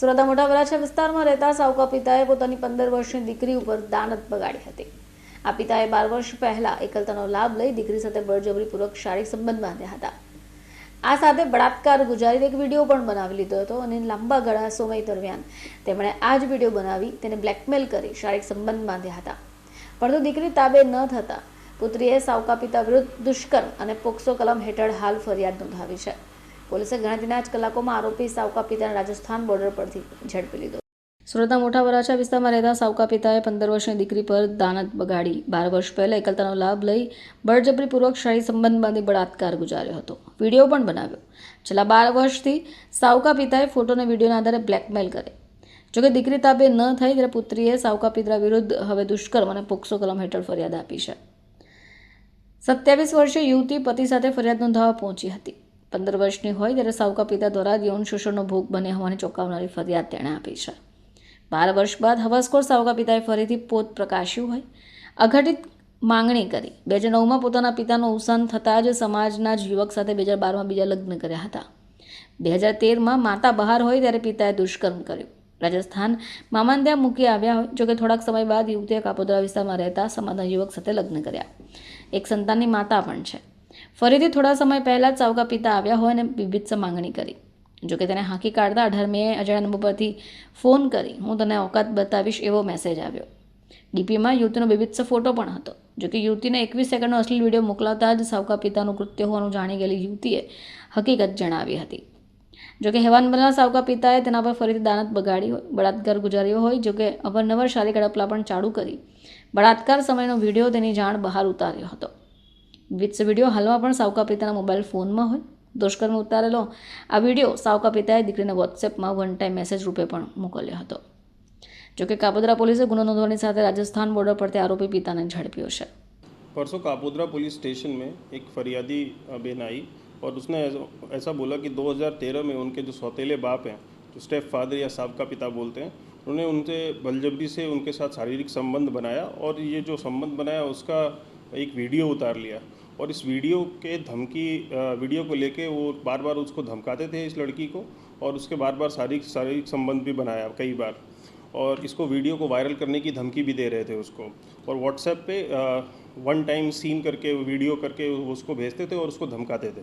સુરતના મોટા વરાછા વિસ્તારમાં રહેતા સાવકા પિતાએ પોતાની પંદર વર્ષની દીકરી ઉપર દાનત બગાડી હતી. આ પિતાએ બાર વર્ષ પહેલા એકલતાનો લાભ લઈ દીકરી સાથે બળજબરીપૂર્વક શારીરિક સંબંધ બાંધ્યા હતા. આ સાથે બળાત્કાર ગુજારીને એક વીડિયો પણ બનાવી લીધો હતો અને લાંબા ગાળા સમય દરમિયાન તેમણે આ જ વીડિયો બનાવી તેને બ્લેકમેલ કરી શારીરિક સંબંધ બાંધ્યા હતા. પરંતુ દીકરી તાબે ન થતા પુત્રીએ સાવકા પિતા વિરુદ્ધ દુષ્કર્મ અને પોક્સો કલમ હેઠળ હાલ ફરિયાદ નોંધાવી છે. પોલીસે ગણતરીના જ કલાકોમાં આરોપી સાવકા પિતાને રાજસ્થાન બોર્ડર પરથી ઝડપી લીધો. સુરતના મોટા વરાછા વિસ્તારમાં રહેતા સાવકા પિતાએ પંદર વર્ષની દીકરી પર દાનત બગાડી. બાર વર્ષ પહેલા એકલતાનો લાભ લઈ બળજબરીપૂર્વક શાહી સંબંધ બાંધી બળાત્કાર ગુજાર્યો હતો. વીડિયો પણ બનાવ્યો. છેલ્લા બાર વર્ષથી સાવકા પિતાએ ફોટો અને વિડીયોના આધારે બ્લેકમેલ કરે. જોકે દીકરી તાબે ન થઈ ત્યારે પુત્રીએ સાવકા પિતા વિરુદ્ધ હવે દુષ્કર્મ અને પોક્સો કલમ હેઠળ ફરિયાદ આપી છે. સત્યાવીસ વર્ષીય યુવતી પતિ સાથે ફરિયાદ નોંધાવવા પહોંચી હતી. પંદર વર્ષની હોય ત્યારે સાવકા પિતા દ્વારા યૌન શોષણનો ભોગ બન્યા હોવાની ચોંકાવનારી ફરિયાદ તેણે આપી છે. બાર વર્ષ બાદ હવાસ્કોર સાવકા પિતાએ ફરીથી પોત પ્રકાશ્યું હોય. અઘટિત માંગણી કરી. બે હજાર નવમાં પોતાના પિતાનું અવસાન થતાં જ સમાજના જ યુવક સાથે બે હજાર બારમાં બીજા લગ્ન કર્યા હતા. બે હજાર તેરમાં માતા બહાર હોય ત્યારે પિતાએ દુષ્કર્મ કર્યું. રાજસ્થાન મામાને ત્યાં મૂકી આવ્યા હોય. જોકે થોડાક સમય બાદ યુવતીએ કાપોદરા વિસ્તારમાં રહેતા સમાજના યુવક સાથે લગ્ન કર્યા. એક સંતાનની માતા પણ છે. ફરીથી થોડા સમય પહેલાં જ સાવકા પિતા આવ્યા હોય અને વિભિત્સ માંગણી કરી. જોકે તેને હાંકી કાઢતા અઢાર મે અજાણ્યા નંબર પરથી ફોન કરી. હું તને ઓકાત બતાવીશ એવો મેસેજ આવ્યો. ડીપીમાં યુવતીનો વિવિધ ફોટો પણ હતો. જોકે યુવતીને એકવીસ સેકન્ડનો અશ્લીલ વીડિયો મોકલાતા જ સાવકા પિતાનું કૃત્ય હોવાનું જાણી ગયેલી યુવતીએ હકીકત જણાવી હતી. જોકે હેવાનબરના સાવકા પિતાએ તેના પર ફરીથી દાનત બગાડી હોય, બળાત્કાર ગુજાર્યો હોય, જોકે અવારનવાર શારીરિક હડપલા પણ ચાલુ કરી. બળાત્કાર સમયનો વીડિયો તેની જાણ બહાર ઉતાર્યો હતો. વિવિધ વિડીયો હાલમાં પણ સાવકા પિતાના મોબાઈલ ફોનમાં હોય દુષ્કર્મ ઉતારેલો આ વિડીયો સાવકા પિતાએ દીકરીને વોટ્સએપમાં વન ટાઈમ મેસેજ રૂપે પણ મોકલ્યો હતો જોકે કાપોદ્રા પોલીસે ગુનો નોંધવાની સાથે રાજસ્થાન બોર્ડર પરથી આરોપી પિતાને ઝડપ્યો છે परसों कापोद्रा पुलिस स्टेशन में एक फरियादी अ, बहन आई और उसने ऐसा- ऐसा बोला कि 2013 में उनके जो सौतेले बाप हैं जो स्टेप फादर या सबका पिता बोलते हैं उन्होंने उनसे बलजबरी से उनके साथ शारीरिक संबंध बनाया और ये जो संबंध बनाया उसका एक वीडियो उतार लिया और इस वीडियो के धमकी वीडियो को लेके वो बार बार उसको धमकाते थे इस लड़की को और उसके बार बार शारीरिक शारीरिक संबंध भी बनाया कई बार। और इसको वीडियो को वायरल करने की धमकी भी दे रहे थे उसको। और व्हाट्सएप पे वन टाइम सीन करके वीडियो करके उसको भेजते थे और उसको धमकाते थे।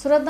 Sıradan